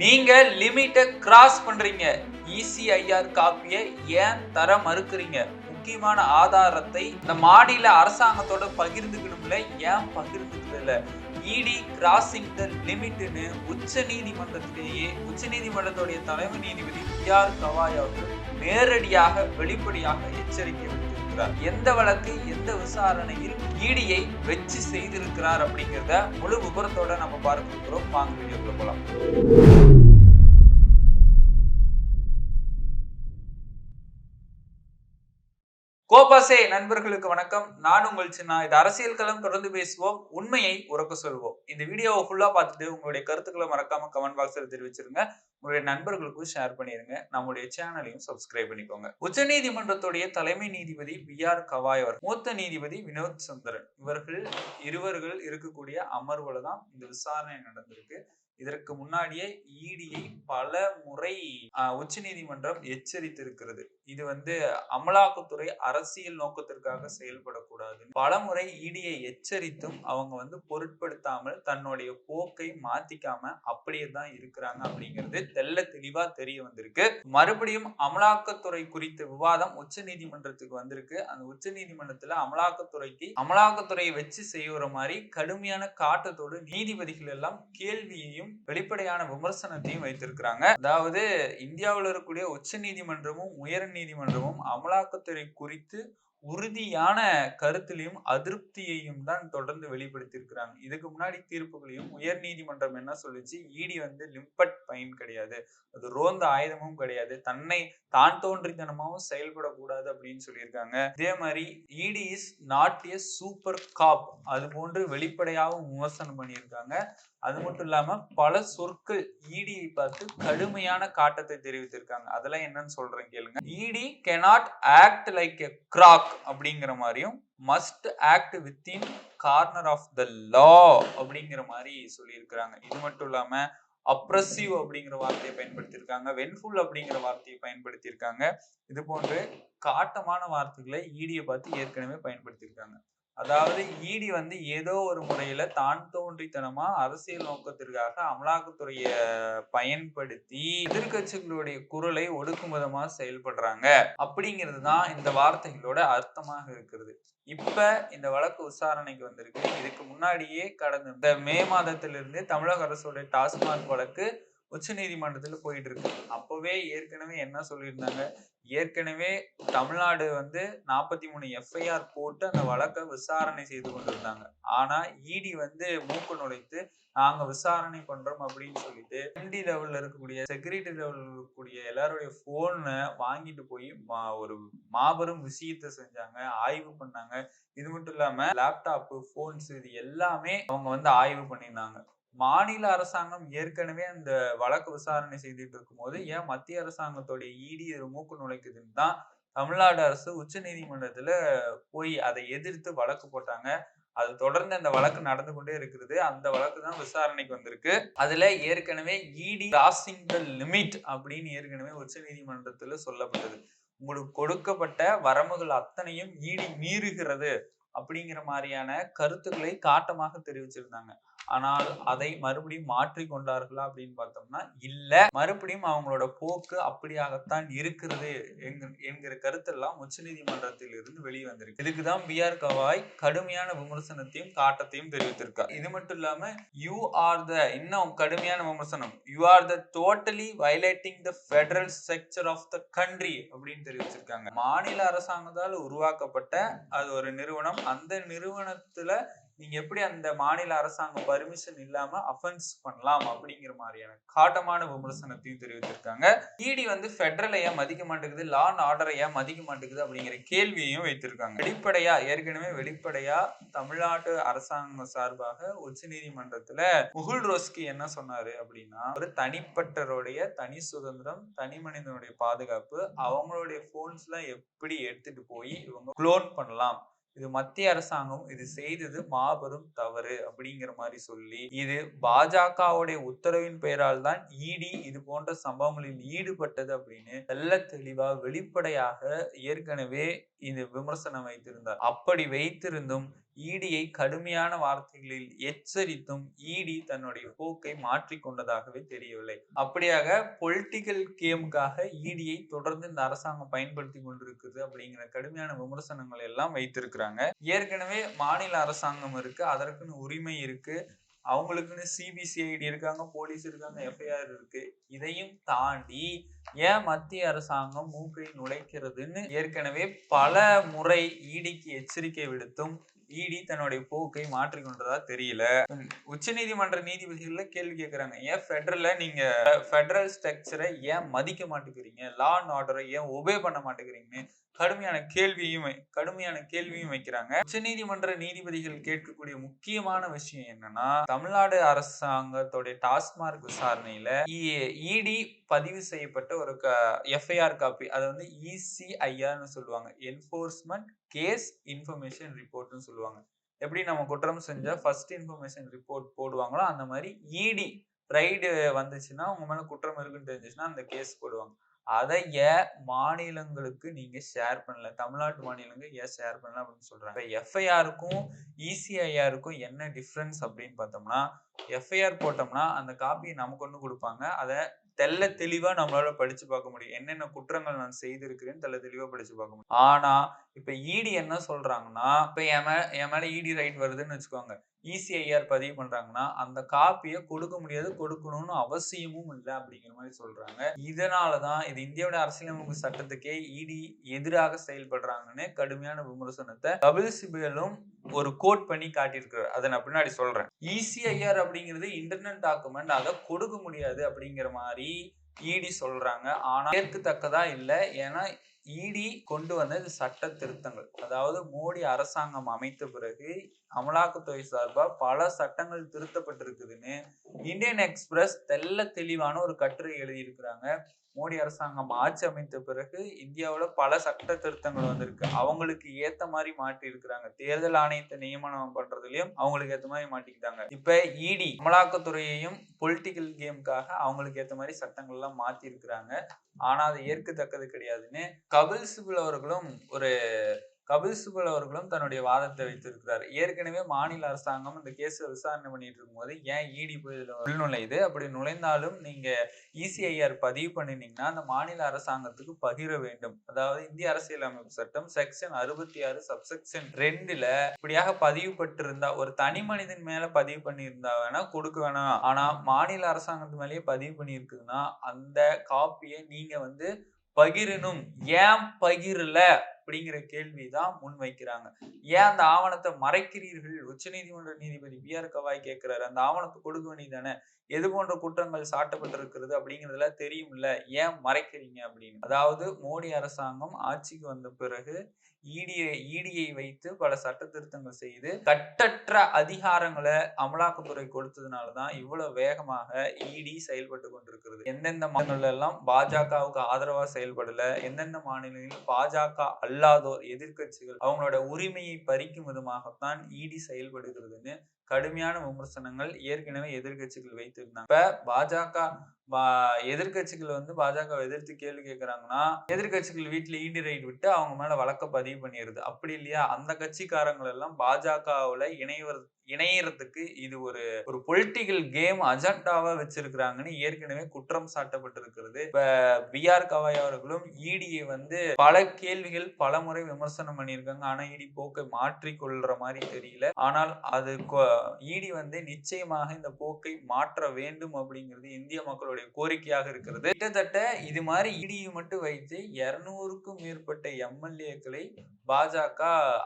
நீங்க லிமிட்டை கிராஸ் பண்றீங்க. இசிஐஆர் காப்பியை ஏன் தர மறுக்கிறீங்க? முக்கியமான ஆதாரத்தை இந்த மாநில அரசாங்கத்தோட பகிர்ந்துக்கணும்ல ஏன் பகிர்ந்துக்கல? இடி கிராசிங் த லிமிட்னு உச்ச நீதிமன்றத்திலேயே உச்ச நீதிமன்றத்துடைய தலைமை நீதிபதி பி ஆர் கவாய் அவர்கள் நேரடியாக வெளிப்படையாக எச்சரிக்கை செய்திருக்கிறார் எந்த வழக்கு எந்த விசாரணையில் இடியை வெச்சு செய்திருக்கிறார் அப்படிங்கிறத முழு விபரத்தோட நம்ம பார்க்க இருக்கிறோம் வாங்க வீடியோக்குள்ள போலாம். கோபாசே நண்பர்களுக்கு வணக்கம். நான் உங்கள் சின்ன இது அரசியல் களம் தொடர்ந்து பேசுவோம். உண்மையை உறக்க சொல்வோம். இந்த வீடியோவை ஃபுல்லா பார்த்துட்டு உங்களுடைய கருத்துக்களை மறக்காம கமெண்ட் பாக்ஸ்ல தெரிவிச்சிருங்க. உங்களுடைய நண்பர்களுக்கும் ஷேர் பண்ணிருங்க. நம்முடைய சேனலையும் சப்ஸ்கிரைப் பண்ணிக்கோங்க. உச்சநீதிமன்றத்துடைய தலைமை நீதிபதி பி ஆர் கவாய் அவர் மூத்த நீதிபதி வினோத் சந்திரன். இவர்கள் இருவர்கள் இருக்கக்கூடிய அமர்வுல தான் இந்த விசாரணை நடந்திருக்கு. இதற்கு முன்னாடியே இடியை பல முறை உச்ச நீதிமன்றம் எச்சரித்திருக்கிறது. இது வந்து அமலாக்கத்துறை அரசியல் நோக்கத்திற்காக செயல்படக்கூடாது. பல முறை இடியை எச்சரித்தும் அவங்க வந்து பொருட்படுத்தாமல் தன்னுடைய போக்கை மாத்திக்காம அப்படியே தான் இருக்கிறாங்க அப்படிங்கிறது தெல்ல தெளிவா தெரிய வந்திருக்கு. மறுபடியும் அமலாக்கத்துறை குறித்த விவாதம் உச்ச நீதிமன்றத்துக்கு வந்திருக்கு. அந்த உச்ச நீதிமன்றத்துல அமலாக்கத்துறைக்கு அமலாக்கத்துறையை வச்சு செய்யற மாதிரி கடுமையான காட்டத்தோடு நீதிபதிகள் எல்லாம் கேள்வியையும் வெளிப்படையான விமர்சனத்தையும் வைத்திருக்கிறாங்க. அதாவது இந்தியாவில் இருக்கக்கூடிய உச்ச நீதிமன்றமும் உயர் நீதிமன்றமும் அமலாக்கத்துறை குறித்து உறுதியான கருத்திலையும் அதிருப்தியையும் தான் தொடர்ந்து வெளிப்படுத்தியிருக்கிறாங்க. இதுக்கு முன்னாடி தீர்ப்புகளையும் உயர் நீதிமன்றம் என்ன சொல்லிச்சு? இடி வந்து லிம்பட் பயன் கிடையாது. அது ரோந்த ஆயுதமும் கிடையாது. தன்னை தான் தோன்றித்தனமாகவும் செயல்படக்கூடாது அப்படின்னு சொல்லியிருக்காங்க. இதே மாதிரி it is not a super cop. அது போன்று வெளிப்படையாகவும் விமர்சனம் பண்ணியிருக்காங்க. அது மட்டும் இல்லாம பல சொற்கள் இடியை பார்த்து கடுமையான காட்டத்தை தெரிவித்திருக்காங்க. அதெல்லாம் என்னன்னு சொல்றேன் கேளுங்க. It cannot act like a crack அப்படிங்கிற மாதிரியும் must act within corner of the law அப்படிங்கிற மாதிரி சொல்லியிருக்கிறாங்க. இது மட்டும் இல்லாம அப்ரஸிவ் அப்படிங்கிற வார்த்தையை பயன்படுத்தியிருக்காங்க. வென்ஃபுல் அப்படிங்கிற வார்த்தையை பயன்படுத்தியிருக்காங்க. இது போன்று காட்டமான வார்த்தைகளை ஈடியை பார்த்து ஏற்கனவே பயன்படுத்தியிருக்காங்க. அதாவது இடி வந்து ஏதோ ஒரு முறையில தான் தோன்றித்தனமா அரசியல் நோக்கத்திற்காக அமலாக்கத்துறைய பயன்படுத்தி எதிர்கட்சிகளுடைய குரலை ஒடுக்குமுதமா செயல்படுறாங்க. அப்படிங்கிறது தான் இந்த வார்த்தைகளோட அர்த்தமாக இருக்கிறது. இப்ப இந்த வழக்கு விசாரணைக்கு வந்திருக்கு. இதுக்கு முன்னாடியே கடந்த இந்த மே மாதத்திலிருந்து தமிழக அரசுடைய டாஸ்மாக் வழக்கு உச்ச நீதிமன்றத்துல போயிட்டு இருக்கு அப்பவே ஏற்கனவே என்ன சொல்லியிருந்தாங்க? ஏற்கனவே தமிழ்நாடு வந்து நாற்பத்தி மூணு எஃப்ஐஆர் போட்டு அந்த வழக்கை விசாரணை செய்து கொண்டிருந்தாங்க. ஆனா இடி வந்து மூக்கு நுழைத்து நாங்க விசாரணை பண்றோம் அப்படின்னு சொல்லிட்டு எம்டி லெவல்ல இருக்கக்கூடிய செக்யூரிட்டி லெவல்ல இருக்கக்கூடிய எல்லாருடைய போனை வாங்கிட்டு போய் ஒரு மாபெரும் விஷயத்த செஞ்சாங்க. ஆய்வு பண்ணாங்க. இது மட்டும் இல்லாம லேப்டாப்பு போன்ஸ் இது எல்லாமே அவங்க வந்து ஆய்வு பண்ணியிருந்தாங்க. மாநில அரசாங்கம் ஏற்கனவே அந்த வழக்கு விசாரணை செய்துட்டு இருக்கும்போது ஏன் மத்திய அரசாங்கத்தோடைய இடி மூக்கு நுழைக்குதுன்னு தான் தமிழ்நாடு அரசு உச்ச நீதிமன்றத்துல போய் அதை எதிர்த்து வழக்கு போட்டாங்க. அது தொடர்ந்து அந்த வழக்கு நடந்து கொண்டே இருக்கிறது. அந்த வழக்கு தான் விசாரணைக்கு வந்திருக்கு. அதுல ஏற்கனவே இடி கிராசிங் த லிமிட் அப்படின்னு ஏற்கனவே உச்ச நீதிமன்றத்துல சொல்லப்பட்டது. உங்களுக்கு கொடுக்கப்பட்ட வரம்புகள் அத்தனையும் ஈடி மீறுகிறது அப்படிங்கிற மாதிரியான கருத்துக்களை காட்டமாக தெரிவிச்சிருந்தாங்க. ஆனால் அதை மறுபடியும் மாற்றி கொண்டார்களா அப்படின்னு பார்த்தோம்னா இல்ல. மறுபடியும் அவங்களோட போக்கு அப்படியாகத்தான் இருக்கிறது என்கிற கருத்தெல்லாம் உச்ச நீதிமன்றத்தில் இருந்து வெளியே வந்திருக்கு இதுக்குதான் பி ஆர் கவாய் கடுமையான விமர்சனத்தையும் காட்டத்தையும் தெரிவித்திருக்கார். இது மட்டும் இல்லாம யூ ஆர் த இன்னும் கடுமையான விமர்சனம். You are the totally violating the federal structure of the country அப்படின்னு தெரிவிச்சிருக்காங்க. மாநில அரசாங்கத்தால் உருவாக்கப்பட்ட அது ஒரு நிறுவனம். அந்த நிறுவனத்துல நீங்க எப்படி அந்த மாநில அரசாங்கம் பர்மிஷன் இல்லாம அஃபென்ஸ் பண்ணலாம் அப்படிங்கிற மாதிரியான காட்டமான விமர்சனத்தையும் தெரிவித்திருக்காங்க. இடி வந்து ஃபெடரலை ஏன் மதிக்க மாட்டேங்குது? லா அண்ட் ஆர்டரை ஏன் மதிக்க மாட்டேங்குது? அப்படிங்கிற கேள்வியையும் வைத்திருக்காங்க. வெளிப்படையா ஏற்கனவே வெளிப்படையா தமிழ்நாட்டு அரசாங்கம் சார்பாக உச்ச நீதிமன்றத்துல முகுல் ரோஸ்கி என்ன சொன்னாரு அப்படின்னா ஒரு தனிப்பட்டருடைய தனி சுதந்திரம் தனி மனிதனுடைய பாதுகாப்பு அவங்களுடைய போன்ஸ் எல்லாம் எப்படி எடுத்துட்டு போய் இவங்க குளோன் பண்ணலாம்? இது மத்திய அரசாங்கம் இது செய்தது மாபெரும் தவறு அப்படிங்கிற மாதிரி சொல்லி இது பாஜகவுடைய உத்தரவின் பெயரால் தான் இடி இது போன்ற சம்பவங்களில் ஈடுபட்டது அப்படின்னு தெல்ல தெளிவா வெளிப்படையாக ஏற்கனவே இது விமர்சனம் வைத்திருந்தார். அப்படி வைத்திருந்தும் ஈடியை கடுமையான வார்த்தைகளில் எச்சரித்தும் ஈடி தன்னுடைய போக்கை மாற்றிக்கொண்டதாகவே தெரியவில்லை. அப்படியாக பொலிட்டிக்கல் கேமுக்காக ஈடியை தொடர்ந்து இந்த அரசாங்கம் பயன்படுத்தி கொண்டிருக்குது அப்படிங்கிற கடுமையான விமர்சனங்கள் எல்லாம் வைத்திருக்கிறாங்க. ஏற்கனவே மாநில அரசாங்கம் இருக்கு அதற்குன்னு உரிமை இருக்கு. அவங்களுக்குன்னு சிபிசிஐடி இருக்காங்க போலீஸ் இருக்காங்க எஃப்ஐஆர் இருக்கு. இதையும் தாண்டி ஏன் மத்திய அரசாங்கம் மூக்கை நுழைக்கிறதுன்னு ஏற்கனவே பல முறை ஈடிக்கு எச்சரிக்கை விடுத்தும் இடி தன்னுடைய போக்கை மாற்றிக்கொண்டதா தெரியல. உச்ச நீதிமன்ற நீதிபதிகள்ல கேள்வி கேட்கிறாங்க ஏன் ஃபெடரல்ல நீங்க ஃபெடரல் ஸ்ட்ரக்சரை ஏன் மதிக்க மாட்டேங்கிறீங்க? லா அண்ட் ஆர்டரை ஏன் ஒபே பண்ண மாட்டேங்கிறீங்கன்னு கடுமையான கேள்வியும் கடுமையான கேள்வியும் வைக்கிறாங்க. உச்சநீதிமன்ற நீதிபதிகள் கேட்கக்கூடிய முக்கியமான விஷயம் என்னன்னா தமிழ்நாடு அரசாங்கத்தோடைய டாஸ்மார்க் விசாரணையில இடி பதிவு செய்யப்பட்ட ஒரு எஃப்ஐஆர் காப்பி அதை வந்து இசிஐஆர்னு சொல்லுவாங்க. என்போர்ஸ்மெண்ட் கேஸ் இன்ஃபர்மேஷன் ரிப்போர்ட்னு சொல்லுவாங்க. எப்படி நம்ம குற்றம் செஞ்சா ஃபர்ஸ்ட் இன்ஃபர்மேஷன் ரிப்போர்ட் போடுவாங்களோ அந்த மாதிரி இடி ரைடு வந்துச்சுன்னா உங்க மேல குற்றம் இருக்குன்னு தெரிஞ்சிச்சுன்னா அந்த கேஸ் போடுவாங்க. அதை ஏன் மாநிலங்களுக்கு நீங்க ஷேர் பண்ணல. தமிழ்நாட்டு மாநிலங்கள் ஏன் ஷேர் பண்ணல அப்படின்னு சொல்றாங்க. எஃப்ஐஆருக்கும் இசிஐஆருக்கும் என்ன டிஃப்ரென்ஸ் அப்படின்னு பார்த்தோம்னா எஃப்ஐஆர் போட்டோம்னா அந்த காப்பியை நமக்கு ஒன்று கொடுப்பாங்க. அதை தெள்ள தெளிவா நம்மளால படிச்சு பார்க்க முடியும். என்னென்ன குற்றங்கள் நான் செய்திருக்கிறேன்னு தெல்ல தெளிவா படிச்சு பார்க்க முடியும். ஆனா இப்ப இடி என்ன சொல்றாங்கன்னா இப்ப என் மேல என் மேல இடி ரைட் வருதுன்னு வச்சுக்கோங்க. இசிஐஆர் பதிவு பண்றாங்கன்னா அந்த காப்பியை கொடுக்க முடியாது கொடுக்கணும்னு அவசியமும் இல்லை அப்படிங்கிற மாதிரி சொல்றாங்க. இதனாலதான் இது இந்தியாவோட அரசியலமைப்பு சட்டத்துக்கே இடி எதிராக செயல்படுறாங்கன்னு கடுமையான விமர்சனத்தை கபில் சிபலும் ஒரு கோட் பண்ணி காட்டியிருக்கிறார். அதை நான் பின்னாடி சொல்றேன். இசிஐஆர் அப்படிங்கிறது இன்டர்னல் டாக்குமெண்ட் அதை கொடுக்க முடியாது அப்படிங்கிற மாதிரி இடி சொல்றாங்க. ஆனா ஏற்கத்தக்கதா இல்லை. ஏன்னா இடி கொண்டு வந்தது சட்ட திருத்தங்கள். அதாவது மோடி அரசாங்கம் அமைத்த பிறகு அமலாக்கத்துறை சார்பா பல சட்டங்கள் திருத்தப்பட்டிருக்குதுன்னு இந்தியன் எக்ஸ்பிரஸ் தெள்ள தெளிவான ஒரு கட்டுரை எழுதியிருக்கிறாங்க. மோடி அரசாங்கம் ஆட்சி அமைத்த பிறகு இந்தியாவுல பல சட்ட திருத்தங்கள் வந்திருக்கு. அவங்களுக்கு ஏத்த மாதிரி மாட்டி இருக்கிறாங்க. தேர்தல் ஆணையத்தை நியமனம் பண்றதுலயும் அவங்களுக்கு ஏத்த மாதிரி மாட்டிக்கிட்டாங்க. இப்ப இடி அமலாக்கத்துறையையும் பொலிட்டிக்கல் கேமுக்காக அவங்களுக்கு ஏத்த மாதிரி சட்டங்கள் எல்லாம் மாத்தி இருக்கிறாங்க. ஆனா அது ஏற்கத்தக்கது கிடையாதுன்னு கபில் சிபில் அவர்களும் ஒரு கபில் சிபல் அவர்களும் தன்னுடைய வாதத்தை வைத்திருக்கிறார். ஏற்கனவே மாநில அரசாங்கம் இந்த கேஸை விசாரணை பண்ணிட்டு இருக்கும்போது ஏன் இடி போய் இதுல உள்நுழையுது? அப்படி நுழைந்தாலும் நீங்க இசிஐஆர் பதிவு பண்ணினீங்கன்னா அந்த மாநில அரசாங்கத்துக்கு பகிர வேண்டும். அதாவது இந்திய அரசியலமைப்பு சட்டம் செக்ஷன் அறுபத்தி ஆறு சப்செக்ஷன் ரெண்டுல இப்படியாக பதிவு பட்டிருந்தா ஒரு தனி மனிதன் மேல பதிவு பண்ணியிருந்தா வேணா கொடுக்க வேணாம். ஆனா மாநில அரசாங்கத்து மேலேயே பதிவு பண்ணியிருக்குதுன்னா அந்த காப்பியை நீங்க வந்து பகிரணும். ஏன் பகிரல? அப்படிங்கிற கேள்விதான் முன்வைக்கிறாங்க ஏன் அந்த ஆவணத்தை மறைக்கிறீர்கள்? உச்சநீதிமன்ற நீதிபதி பி ஆர் கவாய் கேட்கிறாரு. அந்த ஆவணத்தை கொடுக்க வேண்டியதானே? எது போன்ற குற்றங்கள் சாட்டப்பட்டிருக்கிறது அப்படிங்கிறதுல தெரியும்ல. ஏன் மறைக்கிறீங்க அப்படின்னு? அதாவது மோடி அரசாங்கம் ஆட்சிக்கு வந்த பிறகு ஈடியை இடியை வைத்து பல சட்ட திருத்தங்கள் செய்து கட்டற்ற அதிகாரங்களை அமலாக்கத்துறை கொடுத்ததுனாலதான் இவ்வளவு வேகமாக இடி செயல்பட்டு கொண்டிருக்கிறது. எந்தெந்த மாநிலங்கள்ல எல்லாம் பாஜகவுக்கு ஆதரவா செயல்படல? எந்தெந்த மாநிலங்களில் பாஜக அல்ல இல்லாதோர் எதிர்க்கட்சிகள் அவங்களோட உரிமையை பறிக்கும் விதமாகத்தான் இடி செயல்படுகிறதுன்னு கடுமையான விமர்சனங்கள் ஏற்கனவே எதிர்க்கட்சிகள் வைத்திருந்தாங்க. இப்ப பாஜக எதிர்கட்சிகள் வந்து பாஜக எதிர்த்து கேள்வி கேட்கறாங்கன்னா எதிர்க்கட்சிகள் வீட்டுல ஈடி ரைட் விட்டு அவங்க மேல வழக்க பதிவு பண்ணிடுது. அப்படி இல்லையா? அந்த கட்சிக்காரங்கள் எல்லாம் பாஜகவுல இணைவது இணையறதுக்கு இது ஒரு ஒரு பொலிட்டிக்கல் கேம் அஜெண்டாவா வச்சிருக்கிறாங்கன்னு ஏற்கனவே குற்றம் சாட்டப்பட்டிருக்கிறது. இப்ப பி ஆர் கவாய் அவர்களும் இடியை வந்து பல கேள்விகள் பல முறை விமர்சனம் பண்ணியிருக்காங்க. ஆனா இடி போக்கை மாற்றி கொள்ற மாதிரி தெரியல. ஆனால் அது இடி வந்து நிச்சயமாக இந்த போக்கை மாற்ற வேண்டும் அப்படிங்கிறது இந்திய மக்களுடைய கோரிக்கையாக இருக்கிறது. கிட்டத்தட்ட இது மாதிரி இடியை மட்டும் வைத்து இருநூறுக்கும் மேற்பட்ட எம்எல்ஏக்களை பாஜக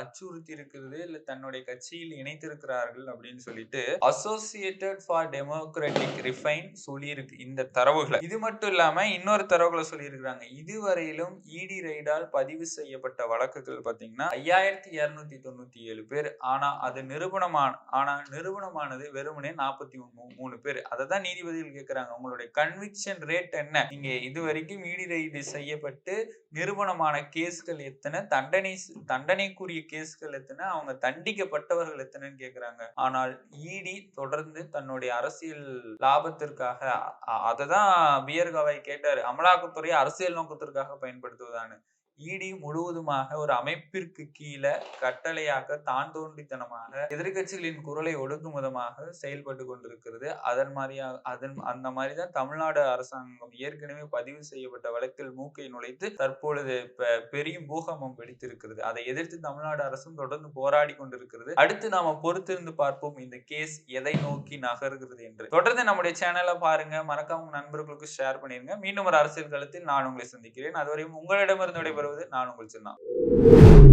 அச்சுறுத்தி இருக்கிறது இல்ல தன்னுடைய கட்சியில் இணைத்திருக்கிறார்கள் அப்படின்னு சொல்லிட்டு அசோசியேட்டட் ஃபார் டெமோக்ராட்டிக் ரிஃபைன் சொல்லியிருக்கு இந்த தரவுகளை. இது மட்டும் இல்லாம இன்னொரு தரவுகளை சொல்லியிருக்கிறாங்க. இதுவரையிலும் இடி ரைடால் பதிவு செய்யப்பட்ட வழக்குகள் பாத்தீங்கன்னா ஐயாயிரத்தி இருநூத்தி தொண்ணூத்தி ஏழு பேர். ஆனா அது நிரூபணமான ஆனா நிறுவனமானது வெறுமனே நாற்பத்தி மூணு பேர். அதை தான் நீதிபதிகள் கேட்கிறாங்க உங்களுடைய கன்விக்ஷன் ரேட் என்ன? நீங்க இது வரைக்கும் இடி செய்யப்பட்டு நிறுவனமான கேஸ்கள் எத்தனை? தண்டனை தண்டனைக்குரிய கேஸ்கள் எத்தனை? அவங்க தண்டிக்கப்பட்டவர்கள் எத்தனைன்னு கேக்குறாங்க. ஆனால் இடி தொடர்ந்து தன்னுடைய அரசியல் லாபத்திற்காக அதை தான் பியர்காவை கேட்டாரு. அமலாக்கத்துறை அரசியல் நோக்கத்திற்காக பயன்படுத்துவதான்னு. இடி முழுவதுமாக ஒரு அமைப்பிற்கு கீழே கட்டளையாக தான் தோன்றித்தனமாக எதிர்க்கட்சிகளின் குரலை ஒடுக்கும் விதமாக செயல்பட்டு கொண்டிருக்கிறது. அதன் மாதிரியா அதன் அந்த மாதிரிதான் தமிழ்நாடு அரசாங்கம் ஏற்கனவே பதிவு செய்யப்பட்ட வழக்கில் மூக்கை நுழைத்து தற்பொழுது பெரிய பூகம்பம் வெடித்திருக்கிறது. அதை எதிர்த்து தமிழ்நாடு அரசும் தொடர்ந்து போராடி கொண்டிருக்கிறது. அடுத்து நாம பொறுத்திருந்து பார்ப்போம் இந்த கேஸ் எதை நோக்கி நகர்கிறது என்று. தொடர்ந்து நம்முடைய சேனலை பாருங்க. மறக்காம நண்பர்களுக்கு ஷேர் பண்ணிருங்க. மீண்டும் ஒரு அரசியல் களத்தில் நான் உங்களை சந்திக்கிறேன். அதுவரையும் உங்களிடமிருந்து வருவது நான் உங்கள் சின்ன